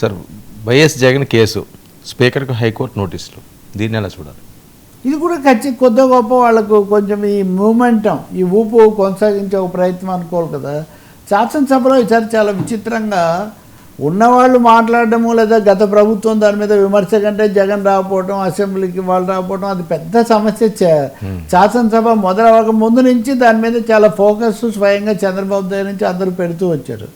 Sir YS Jagan case స్పీకర్కు high court నోటీసులు. దీన్ని ఎలా చూడాలి? ఇది కూడా ఖచ్చితంగా కొద్ది గొప్ప వాళ్ళకు కొంచెం ఈ మూమెంటం ఈ ఊపు కొనసాగించే ఒక ప్రయత్నం అనుకోవాలి కదా. శాసనసభలో ఈసారి చాలా విచిత్రంగా ఉన్నవాళ్ళు మాట్లాడడము లేదా గత ప్రభుత్వం దాని మీద విమర్శ కంటే జగన్ రాకపోవడం అసెంబ్లీకి వాళ్ళు రాకపోవడం అది పెద్ద సమస్య శాసనసభ మొదలవక ముందు నుంచి దాని మీద చాలా ఫోకస్ స్వయంగా చంద్రబాబు దగ్గర నుంచి అందరూ పెడుతూ వచ్చారు.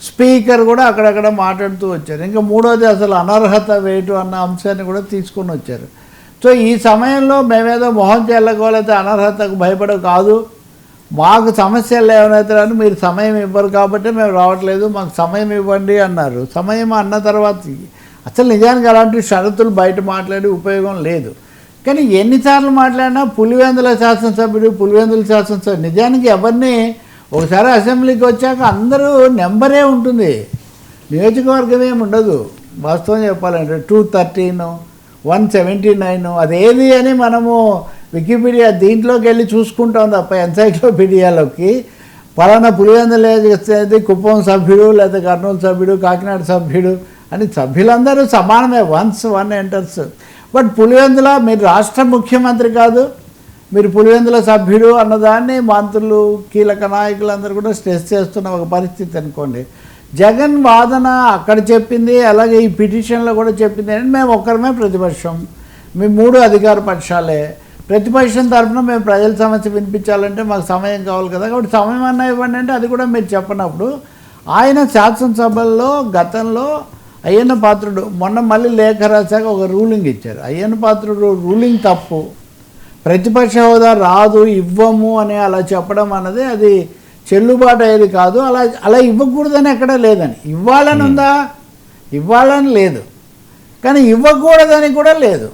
స్పీకర్ కూడా అక్కడక్కడ మాట్లాడుతూ వచ్చారు. ఇంకా మూడోది అసలు అనర్హత వేటు అన్న అంశాన్ని కూడా తీసుకొని వచ్చారు. సో ఈ సమయంలో మేమేదో మొహం చెల్లకోలేతే అనర్హతకు భయపడ కాదు. మాకు సమస్యలు ఏమైతే అని మీరు సమయం ఇవ్వరు కాబట్టి మేము రావట్లేదు మాకు సమయం ఇవ్వండి అన్నారు. సమయం అన్న తర్వాత అసలు నిజానికి అలాంటి షరతులు బయట మాట్లాడి ఉపయోగం లేదు. కానీ ఎన్నిసార్లు మాట్లాడినా పులివెందుల శాసనసభ్యుడు పులివెందుల శాసనసభ్యుడు నిజానికి ఎవరిని ఒకసారి అసెంబ్లీకి వచ్చాక అందరూ నెంబరే ఉంటుంది. నియోజకవర్గం ఏమి ఉండదు. వాస్తవం చెప్పాలంటే two thirteen one seventy nine అదేది అని మనము వికీపీడియా దీంట్లోకి వెళ్ళి చూసుకుంటాం తప్ప ఎన్సైక్లోపీడియాలోకి. పలానా పులివెందులు కుప్పం సభ్యుడు లేదా కర్నూలు సభ్యుడు కాకినాడ సభ్యుడు అని సభ్యులందరూ సమానమే. Once one enters. But Pulivendula మీరు రాష్ట్ర ముఖ్యమంత్రి కాదు. మీరు పులివెందుల సభ్యుడు అన్నదాన్ని మంత్రులు కీలక నాయకులందరూ కూడా స్ట్రెస్ చేస్తున్న ఒక పరిస్థితి అనుకోండి. జగన్ వాదన అక్కడ చెప్పింది అలాగే ఈ పిటిషన్లో కూడా చెప్పింది అని మేము ఒక్కరమే ప్రతిపక్షం. మీ మూడు అధికార పక్షాలే. ప్రతిపక్షం తరఫున మేము ప్రజల సమస్య వినిపించాలంటే మాకు సమయం కావాలి కదా. కాబట్టి సమయం అన్న ఇవ్వండి అంటే అది కూడా మీరు చెప్పనప్పుడు ఆయన శాసనసభల్లో గతంలో అయ్యన్న పాత్రుడు మొన్న మళ్ళీ లేఖ రాశాక ఒక రూలింగ్ ఇచ్చారు. అయ్యన్న పాత్రుడు రూలింగ్ తప్పు. ప్రతిపక్ష హోదా రాదు ఇవ్వము అని అలా చెప్పడం అన్నది అది చెల్లుబాటు అయ్యేది కాదు. అలా అలా ఇవ్వకూడదని ఎక్కడ లేదని. ఇవ్వాలని ఉందా? ఇవ్వాలని లేదు. కానీ ఇవ్వకూడదని కూడా లేదు.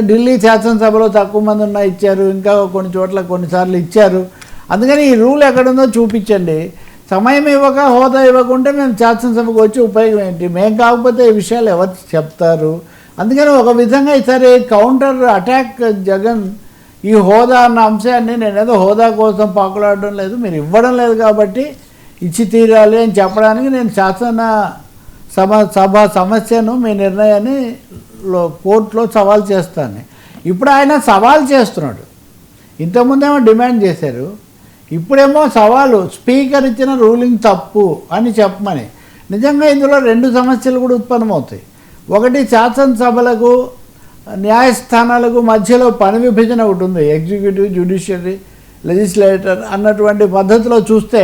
ఢిల్లీ శాసనసభలో తక్కువ మంది ఉన్నా ఇచ్చారు ఇంకా కొన్ని చోట్ల కొన్నిసార్లు ఇచ్చారు. అందుకని ఈ రూల్ ఎక్కడుందో చూపించండి. సమయం ఇవ్వక హోదా ఇవ్వకుంటే మేము శాసనసభకు వచ్చి ఉపయోగం ఏంటి? మేము కాకపోతే ఈ విషయాలు ఎవరు చెప్తారు? అందుకని ఒక విధంగా ఈసారి కౌంటర్ అటాక్ జగన్ ఈ హోదా అన్న అంశాన్ని నేనేదో హోదా కోసం పాకులాడడం లేదు మీరు ఇవ్వడం లేదు కాబట్టి ఇచ్చి తీరాలి అని చెప్పడానికి నేను శాసన సభ సభ సమస్యను మీ నిర్ణయాన్ని కోర్టులో సవాల్ చేస్తాను. ఇప్పుడు ఆయన సవాల్ చేస్తున్నాడు. ఇంతకుముందేమో డిమాండ్ చేశారు. ఇప్పుడేమో సవాలు స్పీకర్ ఇచ్చిన రూలింగ్ తప్పు అని చెప్పమని. నిజంగా ఇందులో రెండు సమస్యలు కూడా ఉత్పన్నమవుతాయి. ఒకటి శాసనసభలకు న్యాయస్థానాలకు మధ్యలో పని విభజన ఒకటి ఉంది. ఎగ్జిక్యూటివ్ జ్యుడిషియరీ లెజిస్లేటర్ అన్నటువంటి పద్ధతిలో చూస్తే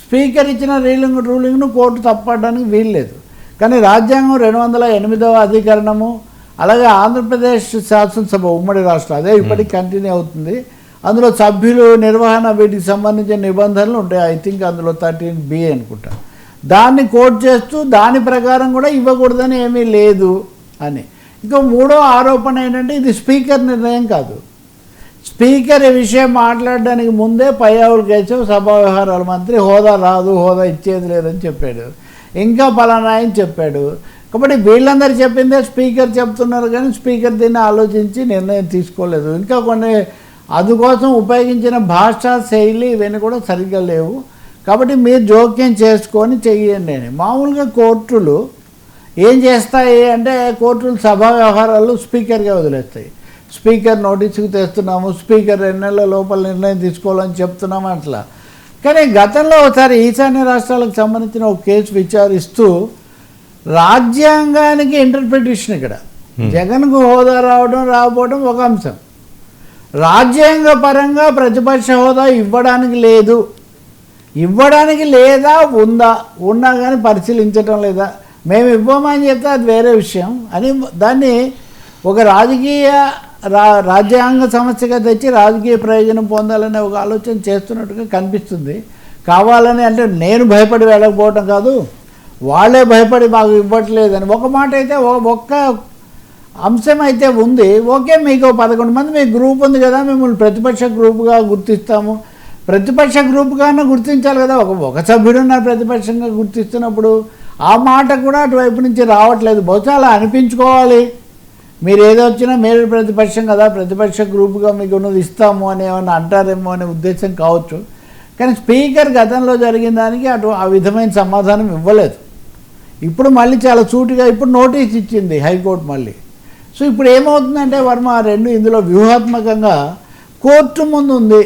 స్పీకర్ ఇచ్చిన రూలింగ్ రూలింగ్ను కోర్టు తప్పడానికి వీల్లేదు కానీ రాజ్యాంగం రెండు వందల ఎనిమిదవ అధికరణము అలాగే ఆంధ్రప్రదేశ్ శాసనసభ ఉమ్మడి రాష్ట్రం అదే ఇప్పటికి కంటిన్యూ అవుతుంది. అందులో సభ్యులు నిర్వహణ వీటికి సంబంధించిన నిబంధనలు ఉంటాయి. ఐ థింక్ అందులో థర్టీన్ బి అనుకుంటా. దాన్ని కోట్ చేస్తూ దాని ప్రకారం కూడా ఇవ్వకూడదని ఏమీ లేదు అని. ఇంకో మూడో ఆరోపణ ఏంటంటే ఇది స్పీకర్ నిర్ణయం కాదు. స్పీకర్ ఈ విషయం మాట్లాడడానికి ముందే పయ్యావులు కేశవ్ సభా వ్యవహారాల మంత్రి హోదా రాదు హోదా ఇచ్చేది లేదని చెప్పాడు. ఇంకా పలానాయని ఆయన చెప్పాడు. కాబట్టి వీళ్ళందరూ చెప్పిందే స్పీకర్ చెప్తున్నారు కానీ స్పీకర్ దీన్ని ఆలోచించి నిర్ణయం తీసుకోలేదు. ఇంకా కొన్ని అందుకోసం ఉపయోగించిన భాషా శైలి ఇవన్నీ కూడా సరిగ్గా లేవు. కాబట్టి మీరు జోక్యం చేసుకొని చెయ్యండి అని. మామూలుగా కోర్టులు ఏం చేస్తాయి అంటే కోర్టులు సభా వ్యవహారాలు స్పీకర్గా వదిలేస్తాయి. స్పీకర్ నోటీసుకు తెస్తున్నాము స్పీకర్ రెండు నెలల లోపల నిర్ణయం తీసుకోవాలని చెప్తున్నాము అట్లా. కానీ గతంలో ఒకసారి ఈశాన్య రాష్ట్రాలకు సంబంధించిన ఒక కేసు విచారిస్తూ రాజ్యాంగానికి ఇంటర్ప్రిటేషన్ ఇక్కడ. జగన్కు హోదా రావడం రాకపోవడం ఒక అంశం. రాజ్యాంగ పరంగా ప్రతిపక్ష హోదా ఇవ్వడానికి లేదు. ఇవ్వడానికి లేదా ఉందా? ఉన్నా కానీ పరిశీలించటం లేదా? మేము ఇవ్వమని చెప్తే అది వేరే విషయం. అని దాన్ని ఒక రాజకీయ రా రాజ్యాంగ సమస్యగా తెచ్చి రాజకీయ ప్రయోజనం పొందాలనే ఒక ఆలోచన చేస్తున్నట్టుగా కనిపిస్తుంది. కావాలని అంటే నేను భయపడి వెళ్ళకపోవటం కాదు వాళ్ళే భయపడి మాకు ఇవ్వట్లేదని. ఒక మాట అయితే ఒక్క అంశం అయితే ఉంది. ఓకే మీకు పదకొండు మంది మీ గ్రూప్ ఉంది కదా మిమ్మల్ని ప్రతిపక్ష గ్రూప్గా గుర్తిస్తాము. ప్రతిపక్ష గ్రూప్గానే గుర్తించాలి కదా ఒక ఒక సభ్యుడు ప్రతిపక్షంగా గుర్తిస్తున్నప్పుడు ఆ మాట కూడా అటువైపు నుంచి రావట్లేదు. బహుశా అలా అనిపించుకోవాలి. మీరు ఏదో వచ్చినా మీరు ప్రతిపక్షం కదా ప్రతిపక్ష గ్రూప్గా మీకు ఉన్నది ఇస్తాము అని ఏమన్నా అంటారేమో అనే ఉద్దేశం కావచ్చు. కానీ స్పీకర్ గతంలో జరిగిన దానికి అటు ఆ విధమైన సమాధానం ఇవ్వలేదు. ఇప్పుడు మళ్ళీ చాలా సూటిగా ఇప్పుడు నోటీస్ ఇచ్చింది హైకోర్టు మళ్ళీ. సో ఇప్పుడు ఏమవుతుందంటే వర్మ ఆ రెండు ఇందులో వ్యూహాత్మకంగా కోర్టు ముందు ఉంది.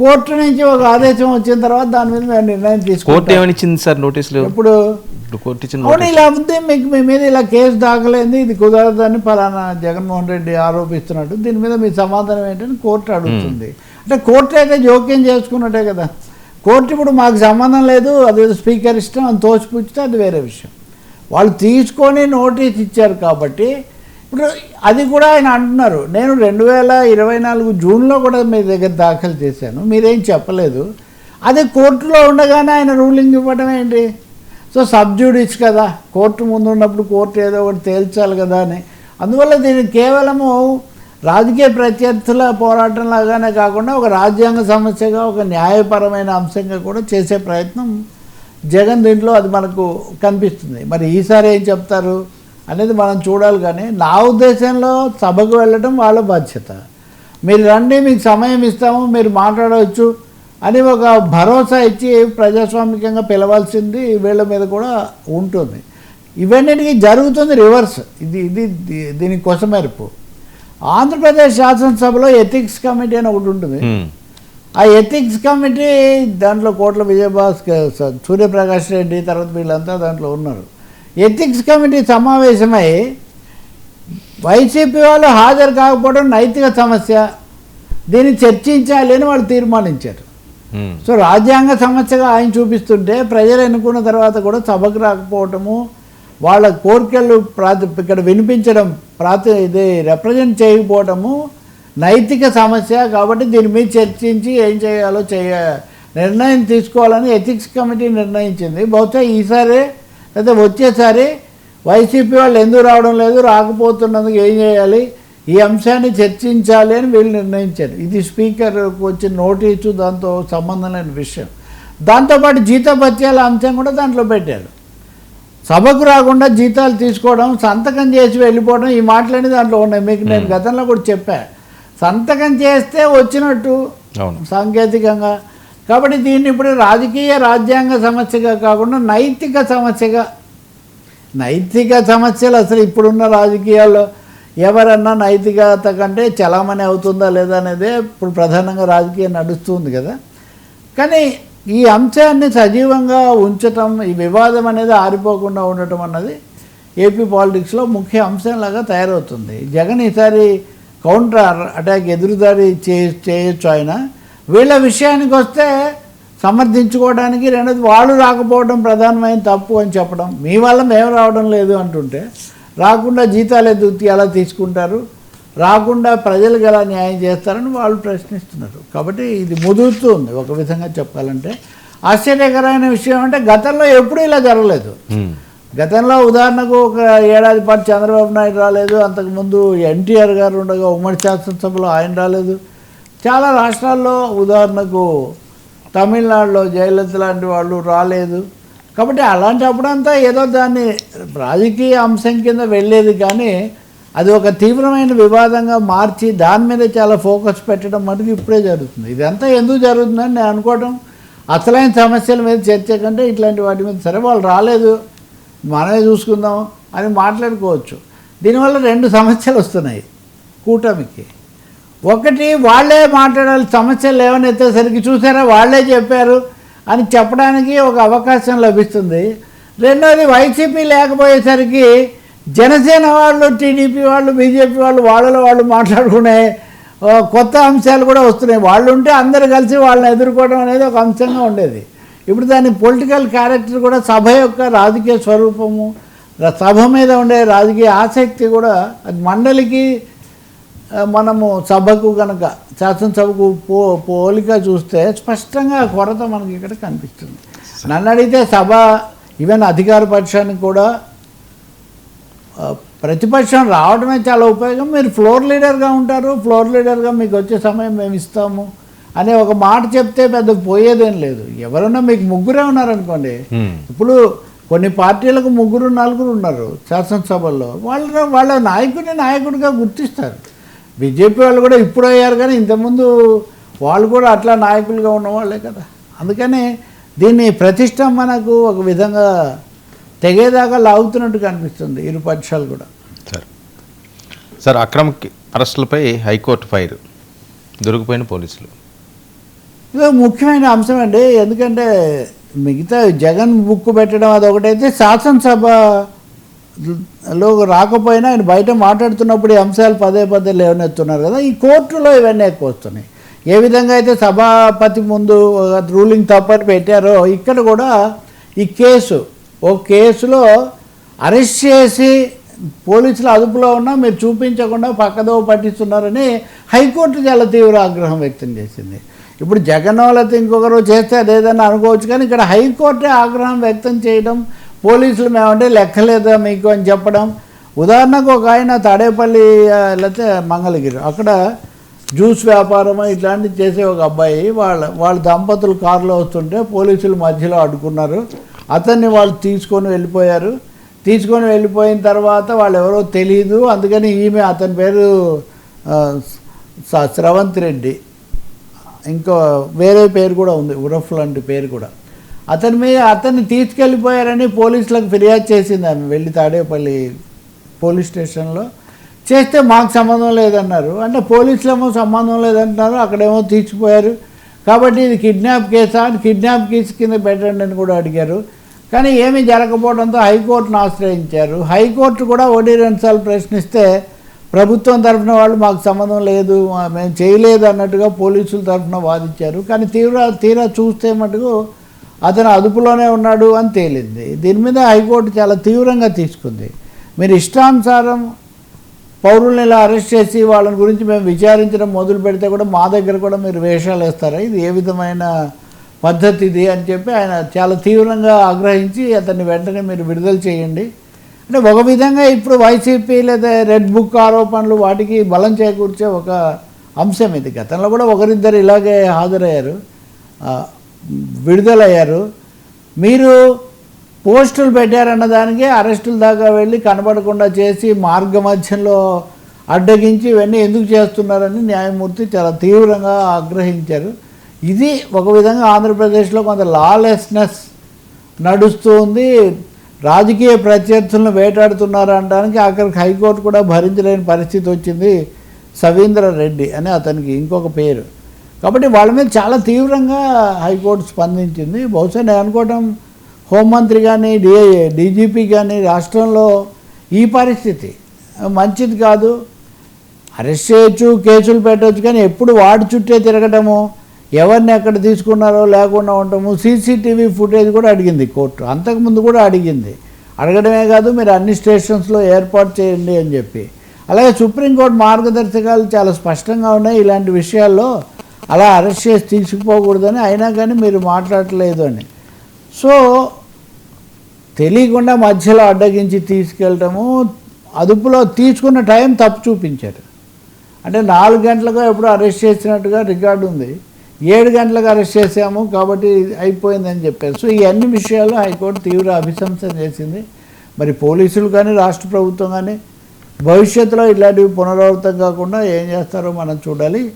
కోర్టు నుంచి ఒక ఆదేశం వచ్చిన తర్వాత దాని మీద నిర్ణయం కోర్టు తీసుకుంటాం ఏమని ఇచ్చింది సార్ నోటీసులు? ఇప్పుడు కోర్టు ఇచ్చిన అవును ఇలా ఉంది మీకు మీ మీద ఇలా కేసు దాఖలైంది ఇది కుదరదని ఫలానా జగన్మోహన్ రెడ్డి ఆరోపిస్తున్నట్టు దీని మీద మీ సమాధానం ఏంటని కోర్టు అడుగుతుంది. అంటే కోర్టు అయితే జోక్యం చేసుకున్నట్టే కదా. కోర్టు ఇప్పుడు మాకు సంబంధం లేదు అది స్పీకర్ ఇష్టం అని తోచిపుచ్చితే అది వేరే విషయం. వాళ్ళు తీసుకొని నోటీస్ ఇచ్చారు కాబట్టి ఇప్పుడు అది కూడా ఆయన అంటున్నారు. నేను రెండు వేల ఇరవై నాలుగు జూన్లో కూడా మీ దగ్గర దాఖలు చేశాను. మీరేం చెప్పలేదు. అది కోర్టులో ఉండగానే ఆయన రూలింగ్ ఇవ్వడం ఏంటి? సో సబ్జ్యూడిస్ కదా. కోర్టు ముందు ఉన్నప్పుడు కోర్టు ఏదో ఒకటి తేల్చాలి కదా అని. అందువల్ల దీన్ని కేవలము రాజకీయ ప్రత్యర్థుల పోరాటం లాగానే కాకుండా ఒక రాజ్యాంగ సమస్యగా ఒక న్యాయపరమైన అంశంగా కూడా చేసే ప్రయత్నం జగన్ దీంట్లో అది మనకు కనిపిస్తుంది. మరి ఈసారి ఏం చెప్తారు? అనేది మనం చూడాలి కానీ నా ఉద్దేశంలో సభకు వెళ్ళడం వాళ్ళ బాధ్యత. మీరు రండి మీకు సమయం ఇస్తాము మీరు మాట్లాడవచ్చు అని ఒక భరోసా ఇచ్చి ప్రజాస్వామికంగా పిలవాల్సింది వీళ్ళ మీద కూడా ఉంటుంది. ఇవన్నిటికీ జరుగుతుంది రివర్స్. ఇది ఇది దీ- దీనికి కొసమెరుపు ఆంధ్రప్రదేశ్ శాసనసభలో ఎథిక్స్ కమిటీ అని ఒకటి ఉంటుంది. ఆ ఎథిక్స్ కమిటీ దాంట్లో కోట్ల విజయభాస్కర్ సూర్యప్రకాష్ రెడ్డి తర్వాత వీళ్ళంతా దాంట్లో ఉన్నారు. ఎథిక్స్ కమిటీ సమావేశమై వైసీపీ వాళ్ళు హాజరు కాకపోవడం నైతిక సమస్య. దీన్ని చర్చించాలి అని వాళ్ళు తీర్మానించారు. సో రాజ్యాంగ సమస్యగా ఆయన చూపిస్తుంటే ప్రజలు ఎన్నుకున్న తర్వాత కూడా సభకు రాకపోవటము వాళ్ళ కోరికలు ప్రాతి ఇక్కడ వినిపించడం ప్రాతి ఇది రిప్రజెంట్ చేయకపోవటము నైతిక సమస్య కాబట్టి దీని మీద చర్చించి ఏం చేయాలో చేయ నిర్ణయం తీసుకోవాలని ఎథిక్స్ కమిటీ నిర్ణయించింది. బహుశా ఈసారి లేదా వచ్చేసారి వైసీపీ వాళ్ళు ఎందుకు రావడం లేదు? రాకపోతున్నందుకు ఏం చేయాలి? ఈ అంశాన్ని చర్చించాలి అని వీళ్ళు నిర్ణయించారు. ఇది స్పీకర్కు వచ్చిన నోటీసు దాంతో సంబంధం లేని విషయం. దాంతోపాటు జీతభత్యాల అంశం కూడా దాంట్లో పెట్టారు. సభకు రాకుండా జీతాలు తీసుకోవడం సంతకం చేసి వెళ్ళిపోవడం ఈ మాటలన్నీ దాంట్లో ఉన్నాయి. మీకు నేను గతంలో కూడా చెప్పా. సంతకం చేస్తే వచ్చినట్టు అవును. సాంకేతికంగా కాబట్టి దీన్ని ఇప్పుడు రాజకీయ రాజ్యాంగ సమస్యగా కాకుండా నైతిక సమస్యగా నైతిక సమస్యలు అసలు ఇప్పుడున్న రాజకీయాల్లో ఎవరన్నా నైతికత కంటే చలామణి అవుతుందా లేదా అనేదే ఇప్పుడు ప్రధానంగా రాజకీయం నడుస్తుంది కదా. కానీ ఈ అంశాన్ని సజీవంగా ఉంచటం ఈ వివాదం అనేది ఆరిపోకుండా ఉండటం అన్నది ఏపీ పాలిటిక్స్లో ముఖ్య అంశంలాగా తయారవుతుంది. జగన్ ఈసారి కౌంటర్ అటాక్ ఎదురుదారి చే చేయొచ్చు ఆయన. వీళ్ళ విషయానికి వస్తే సమర్థించుకోవడానికి రెండోది వాళ్ళు రాకపోవడం ప్రధానమైన తప్పు అని చెప్పడం. మీ వల్ల మేము రావడం లేదు అంటుంటే రాకుండా జీతాలు ఎందుకు ఎలా తీసుకుంటారు? రాకుండా ప్రజలకు ఎలా న్యాయం చేస్తారని వాళ్ళు ప్రశ్నిస్తున్నారు. కాబట్టి ఇది ముదురుతూ ఉంది. ఒక విధంగా చెప్పాలంటే ఆశ్చర్యకరమైన విషయం అంటే గతంలో ఎప్పుడూ ఇలా జరగలేదు. గతంలో ఉదాహరణకు ఒక ఏడాది పాటు చంద్రబాబు నాయుడు రాలేదు. అంతకుముందు ఎన్టీఆర్ గారు ఉండగా ఉమ్మడి శాసనసభలో ఆయన రాలేదు. చాలా రాష్ట్రాల్లో ఉదాహరణకు తమిళనాడులో జయలలిత లాంటి వాళ్ళు రాలేదు. కాబట్టి అలాంటప్పుడంతా ఏదో దాన్ని రాజకీయ అంశం కింద వెళ్ళేది కానీ అది ఒక తీవ్రమైన వివాదంగా మార్చి దాని మీద చాలా ఫోకస్ పెట్టడం మటుకు ఇప్పుడే జరుగుతుంది. ఇదంతా ఎందుకు జరుగుతుందని నేను అనుకోవడం అసలైన సమస్యల మీద చర్చ కంటే ఇట్లాంటి వాటి మీద సరే వాళ్ళు రాలేదు మనమే చూసుకుందాం అని మాట్లాడుకోవచ్చు. దీనివల్ల రెండు సమస్యలు వస్తున్నాయి కూటమికి. ఒకటి వాళ్ళే మాట్లాడాలి సమస్యలు లేవనెత్తేసరికి చూసారా వాళ్ళే చెప్పారు అని చెప్పడానికి ఒక అవకాశం లభిస్తుంది. రెండోది వైసీపీ లేకపోయేసరికి జనసేన వాళ్ళు టీడీపీ వాళ్ళు బీజేపీ వాళ్ళు వాళ్ళలో వాళ్ళు మాట్లాడుకునే కొత్త అంశాలు కూడా వస్తున్నాయి. వాళ్ళు ఉంటే అందరు కలిసి వాళ్ళని ఎదుర్కోవడం అనేది ఒక అంశంగా ఉండేది. ఇప్పుడు దాని పొలిటికల్ క్యారెక్టర్ కూడా సభ యొక్క రాజకీయ స్వరూపము సభ మీద ఉండే రాజకీయ ఆసక్తి కూడా అది మండలికి మనము సభకు కనుక శాసనసభకు పో పోలిక చూస్తే స్పష్టంగా కొరత మనకి ఇక్కడ కనిపిస్తుంది. నన్ను అడిగితే సభ ఈవెన్ అధికార పక్షానికి కూడా ప్రతిపక్షం రావడమే చాలా ఉపయోగం. మీరు ఫ్లోర్ లీడర్గా ఉంటారు ఫ్లోర్ లీడర్గా మీకు వచ్చే సమయం మేము ఇస్తాము అనే ఒక మాట చెప్తే పెద్ద పోయేదేం లేదు. ఎవరన్నా మీకు ముగ్గురే ఉన్నారనుకోండి. ఇప్పుడు కొన్ని పార్టీలకు ముగ్గురు నలుగురు ఉన్నారు శాసనసభల్లో. వాళ్ళ వాళ్ళ నాయకుడిని నాయకుడిగా గుర్తిస్తారు. బీజేపీ వాళ్ళు కూడా ఇప్పుడు అయ్యారు కానీ ఇంతకుముందు వాళ్ళు కూడా అట్లా నాయకులుగా ఉన్నవాళ్ళే కదా. అందుకని దీన్ని ప్రతిష్ట మనకు ఒక విధంగా తెగేదాకా లాగుతున్నట్టు కనిపిస్తుంది ఇరు పక్షాలు కూడా. సార్. సార్ అక్రమ అరెస్టులపై హైకోర్టు ఫైర్. దొరికిపోయిన పోలీసులు. ఇది ముఖ్యమైన అంశం అండి. ఎందుకంటే మిగతా జగన్ బుక్ పెట్టడం అదొకటైతే లో రాకపోయినా ఆయన బయట మాట్లాడుతున్నప్పుడు ఈ అంశాలు పదే పదే లేవనెత్తున్నారు కదా. ఈ కోర్టులో ఇవన్నీ ఎక్కువ వస్తున్నాయి. ఏ విధంగా అయితే సభాపతి ముందు రూలింగ్ తప్పని పెట్టారో ఇక్కడ కూడా ఈ కేసు ఓ కేసులో అరెస్ట్ చేసి పోలీసులు అదుపులో ఉన్నా మీరు చూపించకుండా పక్కదో పట్టిస్తున్నారని హైకోర్టు చాలా తీవ్ర ఆగ్రహం వ్యక్తం చేసింది. ఇప్పుడు జగన్ వాళ్ళతో ఇంకొకరు చేస్తే అదేదన్నా అనుకోవచ్చు కానీ ఇక్కడ హైకోర్టే ఆగ్రహం వ్యక్తం చేయడం పోలీసులు మేమంటే లెక్కలేదా మీకు అని చెప్పడం. ఉదాహరణకు ఒక ఆయన తాడేపల్లి లేకపోతే మంగళగిరి అక్కడ జ్యూస్ వ్యాపారం ఇట్లాంటివి చేసే ఒక అబ్బాయి వాళ్ళ వాళ్ళ దంపతులు కారులో వస్తుంటే పోలీసులు మధ్యలో అడ్డుకున్నారు. అతన్ని వాళ్ళు తీసుకొని వెళ్ళిపోయారు. తీసుకొని వెళ్ళిపోయిన తర్వాత వాళ్ళు ఎవరో తెలియదు అందుకని ఈమె అతని పేరు స్రవంత్ రెడ్డి. ఇంకో వేరే పేరు కూడా ఉంది ఉరఫ్ లాంటి పేరు కూడా. అతని మీద అతన్ని తీసుకెళ్ళిపోయారని పోలీసులకు ఫిర్యాదు చేసింది ఆమె. వెళ్ళి తాడేపల్లి పోలీస్ స్టేషన్లో. చేస్తే మాకు సంబంధం లేదన్నారు. అంటే పోలీసులేమో సంబంధం లేదంటున్నారు. అక్కడేమో తీసుకుపోయారు కాబట్టి ఇది కిడ్నాప్ కేసా అని కిడ్నాప్ కేసు కింద పెట్టండి అని కూడా అడిగారు. కానీ ఏమీ జరగకపోవడంతో హైకోర్టును ఆశ్రయించారు. హైకోర్టు కూడా ఒకటి రెండుసార్లు ప్రశ్నిస్తే ప్రభుత్వం తరఫున వాళ్ళు మాకు సంబంధం లేదు మేము చేయలేదు అన్నట్టుగా పోలీసుల తరఫున వాదించారు. కానీ తీవ్ర తీరా చూస్తే మటుకు అతను అదుపులోనే ఉన్నాడు అని తేలింది. దీని మీద హైకోర్టు చాలా తీవ్రంగా తీసుకుంది. మీరు ఇష్టానుసారం పౌరుల్ని ఇలా అరెస్ట్ చేసి వాళ్ళని గురించి మేము విచారించడం మొదలు పెడితే కూడా మా దగ్గర కూడా మీరు వేషాలు వేస్తారా? ఇది ఏ విధమైన పద్ధతి ఇది అని చెప్పి ఆయన చాలా తీవ్రంగా ఆగ్రహించి అతన్ని వెంటనే మీరు విడుదల చేయండి. అంటే ఒక విధంగా ఇప్పుడు వైసీపీ లేదా రెడ్ బుక్ ఆరోపణలు వాటికి బలం చేకూర్చే ఒక అంశం ఇది. గతంలో కూడా ఒకరిద్దరు ఇలాగే హాజరయ్యారు. విడుదలయ్యారు. మీరు పోస్టులు పెట్టారన్న దానికి అరెస్టుల దాకా వెళ్ళి కనబడకుండా చేసి మార్గ మధ్యంలో అడ్డగించి ఇవన్నీ ఎందుకు చేస్తున్నారని న్యాయమూర్తి చాలా తీవ్రంగా ఆగ్రహించారు. ఇది ఒక విధంగా ఆంధ్రప్రదేశ్లో కొంత లాలెస్నెస్ నడుస్తూ ఉంది. రాజకీయ ప్రత్యర్థులను వేటాడుతున్నారు అనడానికి ఆఖరికి హైకోర్టు కూడా భరించలేని పరిస్థితి వచ్చింది సవీంద్ర రెడ్డి అని అతనికి ఇంకొక పేరు. కాబట్టి వాళ్ళ మీద చాలా తీవ్రంగా హైకోర్టు స్పందించింది. బహుశా నేను అనుకోవటం హోంమంత్రి కానీ డి డీజీపీ కానీ రాష్ట్రంలో ఈ పరిస్థితి. మంచిది కాదు. అరెస్ట్ చేయొచ్చు కేసులు పెట్టవచ్చు కానీ ఎప్పుడు వాడి చుట్టే తిరగటము ఎవరిని ఎక్కడ తీసుకున్నారో లేకుండా ఉండటము సీసీటీవీ ఫుటేజ్ కూడా అడిగింది కోర్టు. అంతకుముందు కూడా అడిగింది. అడగడమే కాదు మీరు అన్ని స్టేషన్స్లో ఏర్పాటు చేయండి అని చెప్పి. అలాగే సుప్రీంకోర్టు మార్గదర్శకాలు చాలా స్పష్టంగా ఉన్నాయి. ఇలాంటి విషయాల్లో అలా అరెస్ట్ చేసి తీసుకుపోకూడదని అయినా కానీ మీరు మాట్లాడలేదు అని. సో తెలియకుండా మధ్యలో అడ్డగించి తీసుకెళ్ళటము అదుపులో తీసుకున్న టైం తప్పు చూపించారు. అంటే నాలుగు గంటలకు ఎప్పుడు అరెస్ట్ చేసినట్టుగా రికార్డు ఉంది. ఏడు గంటలకు అరెస్ట్ చేసాము కాబట్టి అయిపోయిందని చెప్పారు. సో ఈ అన్ని విషయాలు హైకోర్టు తీవ్ర అభిశంసన చేసింది. మరి పోలీసులు కానీ రాష్ట్ర ప్రభుత్వం కానీ భవిష్యత్తులో ఇలాంటివి పునరావృతం కాకుండా ఏం చేస్తారో మనం చూడాలి.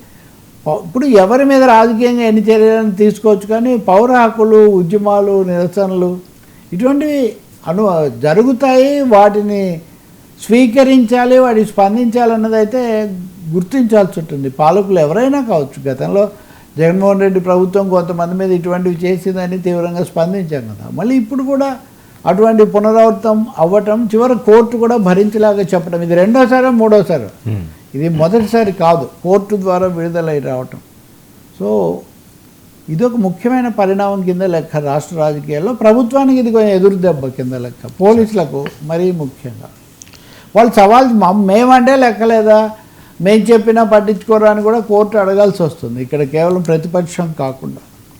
ఇప్పుడు ఎవరి మీద రాజకీయంగా ఎన్ని చర్యలను తీసుకోవచ్చు కానీ పౌర హక్కులు ఉద్యమాలు నిరసనలు ఇటువంటివి అను జరుగుతాయి. వాటిని స్వీకరించాలి వాటికి స్పందించాలన్నదైతే గుర్తించాల్సి ఉంటుంది. పాలకులు ఎవరైనా కావచ్చు. గతంలో జగన్మోహన్ రెడ్డి ప్రభుత్వం కొంతమంది మీద ఇటువంటివి చేసిందని తీవ్రంగా స్పందించాం కదా. మళ్ళీ ఇప్పుడు కూడా అటువంటి పునరావృతం అవ్వటం చివరి కోర్టు కూడా భరించలాగా చెప్పడం ఇది రెండోసారి మూడోసారి? ఇది మొదటిసారి కాదు కోర్టు ద్వారా విడుదలై రావటం. సో ఇది ఒక ముఖ్యమైన పరిణామం కింద లెక్క రాష్ట్ర రాజకీయాల్లో ప్రభుత్వానికి ఇది కొంచెం ఎదురు దెబ్బ కింద లెక్క పోలీసులకు మరీ ముఖ్యంగా. వాళ్ళు సవాల్ మేమంటే లెక్కలేదా? మేము చెప్పినా పట్టించుకోరా అని కూడా కోర్టు అడగాల్సి వస్తుంది. ఇక్కడ కేవలం ప్రతిపక్షం కాకుండా.